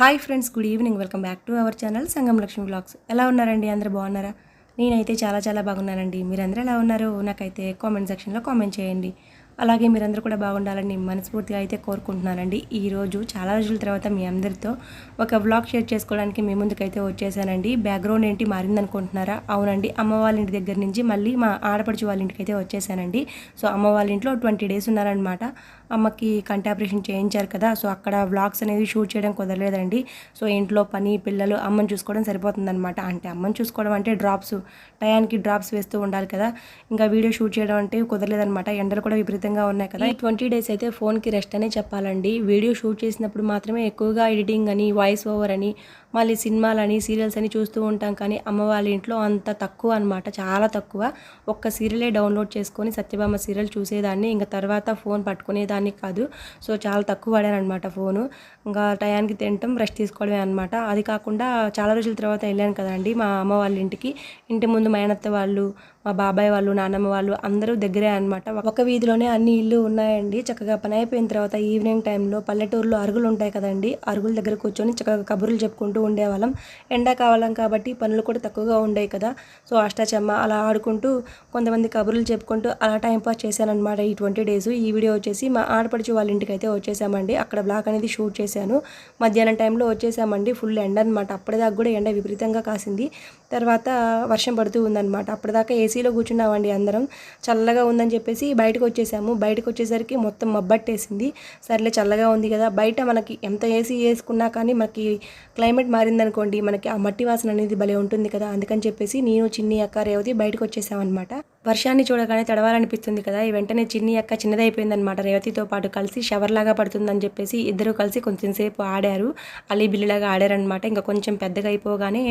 Hi friends good evening. Welcome back to our channel Sangam Lakshmi blogs. ఎలా ఉన్నారండి? అందరూ బాగున్నారా? నేనైతే చాలా చాలా బాగున్నానండి. మీరందరూ ఎలా ఉన్నారో? నాకైతే కామెంట్ సెక్షన్లో కామెంట్ చేయండి. అలాగే మీరందరూ కూడా బాగుండాలని మనస్ఫూర్తిగా అయితే కోరుకుంటున్నానండి. ఈరోజు చాలా రోజుల తర్వాత మీ అందరితో ఒక వ్లాగ్ షేర్ చేసుకోవడానికి మీ ముందుకైతే వచ్చేసానండి. బ్యాక్గ్రౌండ్ ఏంటి? మారిందనుకుంటున్నారా? అవునండి. అమ్మ వాళ్ళ ఇంటి దగ్గర నుంచి మళ్ళీ మా ఆడపడుచు వాళ్ళ ఇంటికి అయితే వచ్చేసానండి. సో అమ్మ వాళ్ళ ఇంట్లో ట్వంటీ డేస్ ఉన్నారనమాట అమ్మకి కంటి ఆపరేషన్ చేయించారు కదా సో అక్కడ వ్లాగ్స్ అనేది షూట్ చేయడం కుదరలేదండి. సో ఇంట్లో పని పిల్లలు అమ్మని చూసుకోవడం సరిపోతుందనమాట అంటే అమ్మని చూసుకోవడం అంటే డ్రాప్స్ టయానికి డ్రాప్స్ వేస్తూ ఉండాలి కదా. ఇంకా వీడియో షూట్ చేయడం అంటే కుదరలేదనమాట ఎండలు కూడా విపరీతంగా ఉన్నాయి కదా. ట్వంటీ డేస్ అయితే ఫోన్కి రెస్ట్ అనే చెప్పాలండి. వీడియో షూట్ చేసినప్పుడు మాత్రమే ఎక్కువగా ఎడిటింగ్ అని వాయిస్ ఓవర్ అని మళ్ళీ సినిమాలని సీరియల్స్ అని చూస్తూ ఉంటాం. కానీ అమ్మ వాళ్ళ ఇంట్లో అంత తక్కువ అనమాట చాలా తక్కువ. ఒక్క సీరియలే డౌన్లోడ్ చేసుకొని సత్యభామ సీరియల్ చూసేదాన్ని. ఇంకా తర్వాత ఫోన్ పట్టుకునేదాన్ని కాదు. సో చాలా తక్కువ వాడాను ఫోను. ఇంకా టయానికి తినటం రెస్ట్ తీసుకోవడమే అనమాట అది కాకుండా చాలా రోజుల తర్వాత వెళ్ళాను కదండి మా అమ్మ వాళ్ళ ఇంటికి. ఇంటి ముందు మైనత్త వాళ్ళు మా బాబాయ్ వాళ్ళు నాన్నమ్మ వాళ్ళు అందరూ దగ్గరే అనమాట ఒక వీధిలోనే అన్ని ఇల్లు ఉన్నాయండి. చక్కగా పని అయిపోయిన తర్వాత ఈవినింగ్ టైంలో పల్లెటూరులో అరుగులు ఉంటాయి కదండి. అరుగుల దగ్గర కూర్చొని చక్కగా కబుర్లు చెప్పుకుంటూ ఉండేవాళ్ళం. ఎండాకాలం కాబట్టి పనులు కూడా తక్కువగా ఉండేవి కదా. సో అష్టాచమ్మ అలా ఆడుకుంటూ కొంతమంది కబుర్లు చెప్పుకుంటూ అలా టైంపాస్ చేశానమాట ఈ ట్వంటీ డేస్. ఈ వీడియో వచ్చేసి మా ఆడపడుచు వాళ్ళ ఇంటికి అయితే వచ్చేసామండి. అక్కడ బ్లాక్ అనేది షూట్ చేశాను. మధ్యాహ్నం టైంలో వచ్చేసామండి. ఫుల్ ఎండ అనమాట అప్పటిదాకా కూడా ఎండ విపరీతంగా కాసింది. తర్వాత వర్షం పడుతూ ఉందన్నమాట. అప్పటిదాకా ఏసీలో కూర్చున్నామండి అందరం. చల్లగా ఉందని చెప్పేసి బయటకు వచ్చేసాము. బయటకు వచ్చేసరికి మొత్తం మబ్బట్టేసింది. సర్లే చల్లగా ఉంది కదా. బయట మనకి ఎంత ఏసీ వేసుకున్నా కానీ మనకి క్లైమేట్ మారిందనుకోండి మనకి ఆ మట్టి వాసన అనేది భలే ఉంటుంది కదా. అందుకని చెప్పేసి నేను చిన్ని అక్క రేవతి బయటకు వచ్చేసామన్నమాట. వర్షాన్ని చూడగానే తడవాలనిపిస్తుంది కదా. ఈ వెంటనే చిన్ని అక్క చిన్నదైపోయిందనమాట రేవతితో పాటు కలిసి షవర్ లాగా పడుతుందని చెప్పేసి ఇద్దరు కలిసి కొంచెం సేపు ఆడారు. అలీ బిల్లిలాగా ఆడారనమాట ఇంకా కొంచెం పెద్దగా అయిపోగానే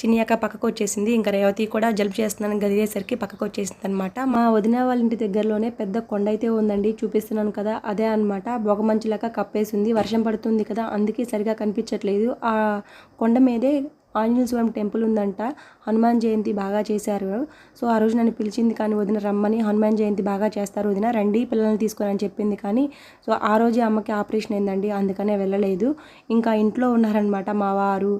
చిన్ని అక్క పక్కకు వచ్చేసింది ఇంకా రేవతి కూడా జలుపు చేస్తున్నాను గదిలేసరికి పక్కకు వచ్చేసింది అనమాట మా వదిన వాళ్ళ ఇంటి దగ్గరలోనే పెద్ద కొండ అయితే ఉందండి. చూపిస్తున్నాను కదా అదే అనమాట బొగమంచులాగా కప్పేసింది. వర్షం పడుతుంది కదా అందుకే సరిగా కనిపించట్లేదు. ఆ కొండ మీదే ఆంజనేయ స్వామి టెంపుల్ ఉందంట. హనుమాన్ జయంతి బాగా చేశారు. సో ఆ రోజు నన్ను పిలిచింది కానీ వదిన రమ్మని హనుమాన్ జయంతి బాగా చేస్తారు వదిన రండి పిల్లల్ని తీసుకొని అని చెప్పింది కానీ సో ఆ రోజే అమ్మకి ఆపరేషన్ అయిందండి అందుకనే వెళ్ళలేదు. ఇంకా ఇంట్లో ఉన్నారనమాట మా వారు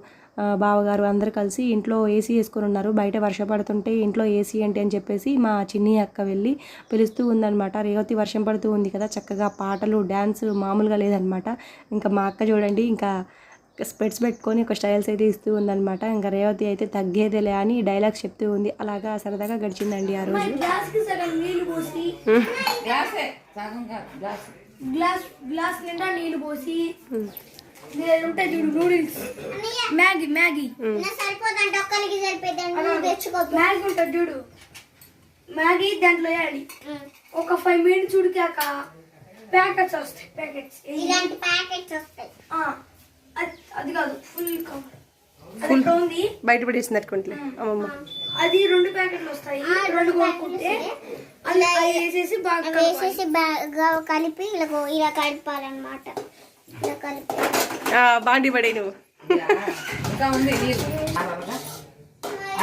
బావగారు అందరు కలిసి ఇంట్లో ఏసీ వేసుకొని ఉన్నారు. బయట వర్షం పడుతుంటే ఇంట్లో ఏసీ ఏంటి అని చెప్పేసి మా చిన్ని అక్క వెళ్ళి పిలుస్తూ ఉందన్నమాట. రేవతి వర్షం పడుతూ ఉంది కదా చక్కగా పాటలు డ్యాన్స్ మామూలుగా లేదనమాట ఇంకా మా అక్క చూడండి ఇంకా స్పెట్స్ పెట్టుకొని ఒక స్టైల్స్ అయితే ఇస్తూ ఉందన్నమాట. ఇంకా రేవతి అయితే తగ్గేదేలే అని డైలాగ్స్ చెప్తూ ఉంది. అలాగా సరదాగా గడిచిందండి ఆ రోజు. గ్లాస్కి సగం నీళ్ళు పోసి గ్లాసే సగం కాదు గ్లాస్. గ్లాస్ గ్లాస్ నిండా నీళ్ళు పోసి నేను ఉంటాయి చూడు నూడిల్స్. Maggi Maggi. సరిపోదంటే ఒక్కరికి సరిపోతుంది నువ్వు తెచ్చుకో మ్యాగీ ఉంటుంది చూడు. మ్యాగీ దాంట్లో వేయాలి. ఒక ఫైవ్ మినిట్స్ ఉడికాక ప్యాకెట్స్ వస్తాయి ప్యాకెట్స్. ఇలాంటి ప్యాకెట్స్ వస్తాయి. అది కాదు ఫుల్ ఇక్కడ ఉంది? బయట పడేసింది అట్టుకుంటలే అమ్మమ్మ. అది రెండు ప్యాకెట్లు వస్తాయి. రెండు కొనుక్కుంటే అది వేసేసి బాగా. వేసేసి బాగా కలిపి ఇలా ఇలా కలపాలన్నమాట. ఇలా కలిపి. బాండి పడే నువ్వు. ఇంకా ఉంది.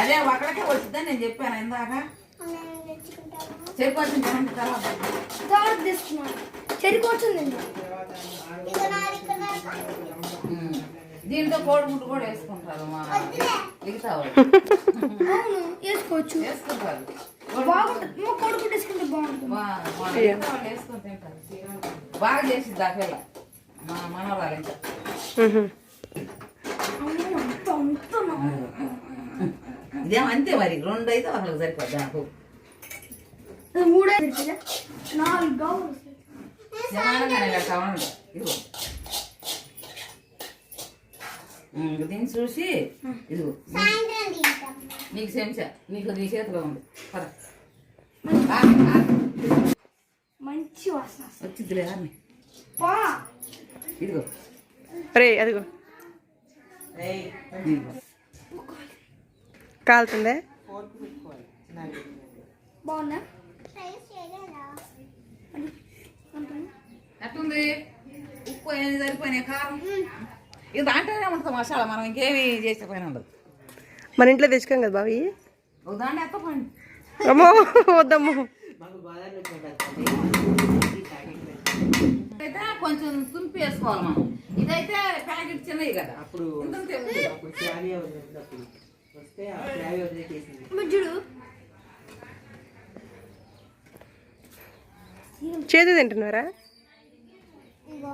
అదే ఒకడికే వచ్చిందని నేను చెప్పాను ఇందాక. చెప్పొచ్చింది తర్వాత. చెరుకు వచ్చింది దీంతో కోడిగుడ్డు కూడా వేసుకుంటారు మా మిగతా అవును వేసుకోవచ్చు. వేసుకుంటారు. బాగుంటుంది. మా కొడుకు వేసుకుంటే బాగుంటుంది. వేసుకొని తింటారు. బాగా చేసింది దాకా మా ఇంకా అంత ఇదేం మరి? రెండు అయితే ఒకరికి సరిపోద్ది నాకు. మూడే? నాలుగు దీన్ని చూసి ఇదిగో. నీకు చెంచా నీకు నీ చేతిలో ఉంది. పద. మంచి వాసన. వచ్చిద్దిలే ఇదిగో. రే అదిగో. ఇదిగో. కాలుతుందే? బాగుందా. ఎట్లుంది ఉప్పు ఏది సరిపోయినాయి? కారం? ఇది దాంట్లోనే ఉంటుంది మసాలా మనం ఇంకేమి చేసే పైన ఉండదు. మన ఇంట్లో తెచ్చుకోం కదా బావి? ఒక దాంట్లో ఎత్తపోండి అమ్మో వద్దమ్మో. అయితే కొంచెం తుంపి వేసుకోవాలి మనం. ఇదైతే ప్యాకెట్ చిన్నవి కదా. అప్పుడు ఇంతంతే ఉంది. అప్పుడు శ్రావ్య వదిలేటప్పుడు వస్తే ఆ శ్రావ్య వదిలేసేసింది చూడు చేతి తింటున్నారా ఇగో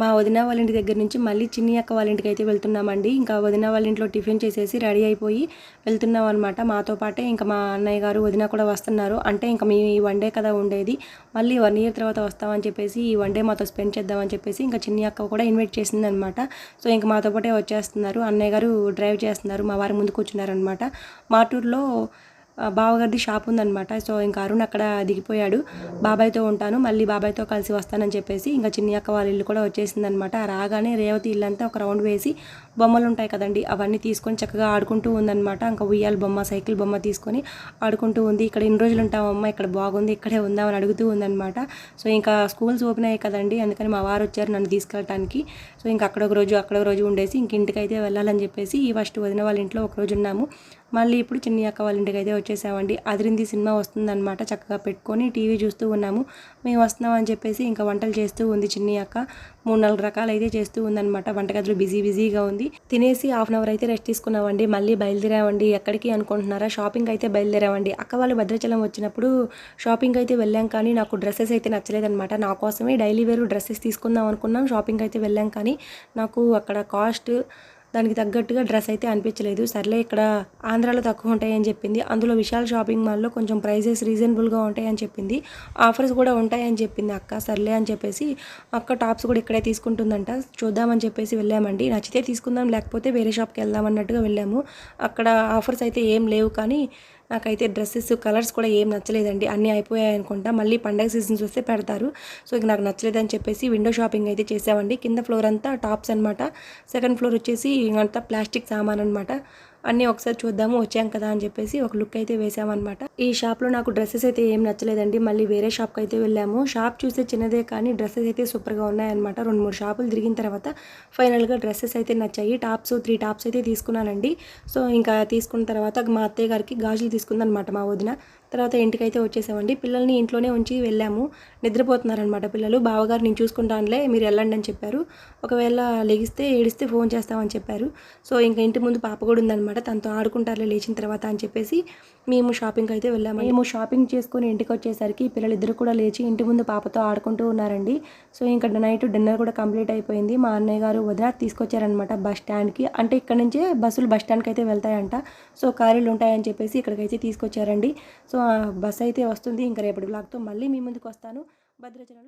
మా వదిన వాళ్ళ ఇంటి దగ్గర నుంచి మళ్ళీ చిన్ని అక్క వాళ్ళ ఇంటికి అయితే వెళ్తున్నామండి. ఇంకా వదిన వాళ్ళ ఇంట్లో టిఫిన్ చేసేసి రెడీ అయిపోయి వెళ్తున్నాం అనమాట మాతో పాటే ఇంకా మా అన్నయ్య గారు వదిన కూడా వస్తున్నారు. అంటే ఇంకా మేము ఈ వన్ డే కదా ఉండేది. మళ్ళీ వన్ ఇయర్ తర్వాత వస్తామని చెప్పేసి ఈ వన్ డే మాతో స్పెండ్ చేద్దామని చెప్పేసి ఇంకా చిన్ని అక్క కూడా ఇన్వైట్ చేసింది అనమాట సో ఇంకా మాతో పాటే వచ్చేస్తున్నారు. అన్నయ్య గారు డ్రైవ్ చేస్తున్నారు. మా వారి ముందు కూర్చున్నారనమాట మాటూరులో బావగారిది షాప్ ఉందనమాట సో ఇంకా అరుణ్ అక్కడ దిగిపోయాడు. బాబాయ్తో ఉంటాను మళ్ళీ బాబాయ్తో కలిసి వస్తానని చెప్పేసి ఇంకా చిన్ని అక్క వాళ్ళ ఇల్లు కూడా వచ్చేసిందనమాట రాగానే రేవతి ఇల్లంతా ఒక రౌండ్ వేసి బొమ్మలు ఉంటాయి కదండి అవన్నీ తీసుకొని చక్కగా ఆడుకుంటూ ఉందనమాట ఇంకా ఉయ్యాల బొమ్మ సైకిల్ బొమ్మ తీసుకొని ఆడుకుంటూ ఉంది. ఇక్కడ ఇన్ని రోజులు ఉంటామమ్మ ఇక్కడ బాగుంది ఇక్కడే ఉందామని అడుగుతూ ఉందనమాట సో ఇంకా స్కూల్స్ ఓపెన్ అయ్యాయి కదండి అందుకని మా వారు వచ్చారు నన్ను తీసుకెళ్ళటానికి. సో ఇంకా అక్కడ ఒక రోజు అక్కడ ఒక రోజు ఉండేసి ఇంక ఇంటికి అయితే వెళ్ళాలని చెప్పేసి ఈ ఫస్ట్ వదిన వాళ్ళ ఇంట్లో ఒక రోజు ఉన్నాము. మళ్ళీ ఇప్పుడు చిన్ని అక్క వాళ్ళ ఇంటికి అయితే వచ్చేసామండి. అదిరింది సినిమా వస్తుందన్నమాట చక్కగా పెట్టుకొని టీవీ చూస్తూ ఉన్నాము. మేము వస్తున్నాం అని చెప్పేసి ఇంకా వంటలు చేస్తూ ఉంది చిన్ని అక్క. మూడు నాలుగు రకాలు అయితే చేస్తూ ఉందన్నమాట. వంటగదిలో బిజీ బిజీగా ఉంది. తినేసి హాఫ్ అన్ అవర్ అయితే రెస్ట్ తీసుకున్నామండి. మళ్ళీ బయలుదేరామండి. ఎక్కడికి అనుకుంటున్నారా? షాపింగ్ అయితే బయలుదేరామండి. అక్క వాళ్ళు భద్రాచలం వచ్చినప్పుడు షాపింగ్ అయితే వెళ్ళాం కానీ నాకు డ్రెస్సెస్ అయితే నచ్చలేదనమాట నా కోసమే డైలీ వేరు డ్రెస్సెస్ తీసుకుందాం అనుకున్నాం షాపింగ్ అయితే వెళ్ళాం కానీ నాకు అక్కడ కాస్ట్ దానికి తగ్గట్టుగా డ్రెస్ అయితే అనిపించలేదు. సర్లే ఇక్కడ ఆంధ్రాలో తక్కువ ఉంటాయని చెప్పింది. అందులో విశాల్ షాపింగ్ మాల్లో కొంచెం ప్రైజెస్ రీజనబుల్గా ఉంటాయని చెప్పింది. ఆఫర్స్ కూడా ఉంటాయని చెప్పింది అక్క. సర్లే అని చెప్పేసి అక్క టాప్స్ కూడా ఇక్కడే తీసుకుంటుందంట. చూద్దామని చెప్పేసి వెళ్ళామండి. నచ్చితే తీసుకుందాం లేకపోతే వేరే షాప్కి వెళ్దాం అన్నట్టుగా వెళ్ళాము. అక్కడ ఆఫర్స్ అయితే ఏం లేవు కానీ నాకైతే డ్రెస్సెస్ కలర్స్ కూడా ఏం నచ్చలేదండి. అన్నీ అయిపోయాయి అనుకుంటా. మళ్ళీ పండగ సీజన్స్ వస్తే పెడతారు. సో ఇక నాకు నచ్చలేదని చెప్పేసి విండో షాపింగ్ అయితే చేసామండి. కింద ఫ్లోర్ అంతా టాప్స్ అనమాట సెకండ్ ఫ్లోర్ వచ్చేసి అంతా ప్లాస్టిక్ సామాన్ అనమాట అన్నీ ఒకసారి చూద్దాము వచ్చాం కదా అని చెప్పేసి ఒక లుక్ అయితే వేసామన్నమాట. ఈ షాప్లో నాకు డ్రెస్సెస్ అయితే ఏం నచ్చలేదండి. మళ్ళీ వేరే షాప్కి అయితే వెళ్ళాము. షాప్ చూస్తే చిన్నదే కానీ డ్రెస్సెస్ అయితే సూపర్గా ఉన్నాయన్నమాట. రెండు మూడు షాపులు తిరిగిన తర్వాత ఫైనల్గా డ్రెస్సెస్ అయితే నచ్చాయి. టాప్స్ త్రీ టాప్స్ అయితే తీసుకున్నానండి. సో ఇంకా తీసుకున్న తర్వాత మా అత్తయ్య గారికి గాజులు తీసుకుందనమాట మా వదిన. తర్వాత ఇంటికైతే వచ్చేసామండి. పిల్లల్ని ఇంట్లోనే ఉంచి వెళ్ళాము. నిద్రపోతున్నారనమాట పిల్లలు. బావగారు నేను చూసుకుంటానులే మీరు వెళ్ళండి అని చెప్పారు. ఒకవేళ లెగిస్తే ఏడిస్తే ఫోన్ చేస్తామని చెప్పారు. సో ఇంకా ఇంటి ముందు పాప కూడా ఉందనమాట. తనతో ఆడుకుంటారులే లేచిన తర్వాత అని చెప్పేసి మేము షాపింగ్కి అయితే వెళ్ళాము మేము షాపింగ్ చేసుకుని ఇంటికి వచ్చేసరికి పిల్లలిద్దరు కూడా లేచి ఇంటి ముందు పాపతో ఆడుకుంటూ ఉన్నారండి. సో ఇంకా నైట్ డిన్నర్ కూడా కంప్లీట్ అయిపోయింది. మా అన్నయ్య గారు వదిన తీసుకొచ్చారనమాట బస్ స్టాండ్కి అంటే ఇక్కడ నుంచే బస్సులు బస్ స్టాండ్కి అయితే వెళ్తాయంట. సో ఖాళీలు ఉంటాయని చెప్పేసి ఇక్కడికైతే తీసుకొచ్చారండి. సో ఆ బస్ అయితే వస్తుంది. ఇంకా రేపటి బ్లాగ్తో మళ్ళీ మీ ముందుకు వస్తాను. భద్రాచలం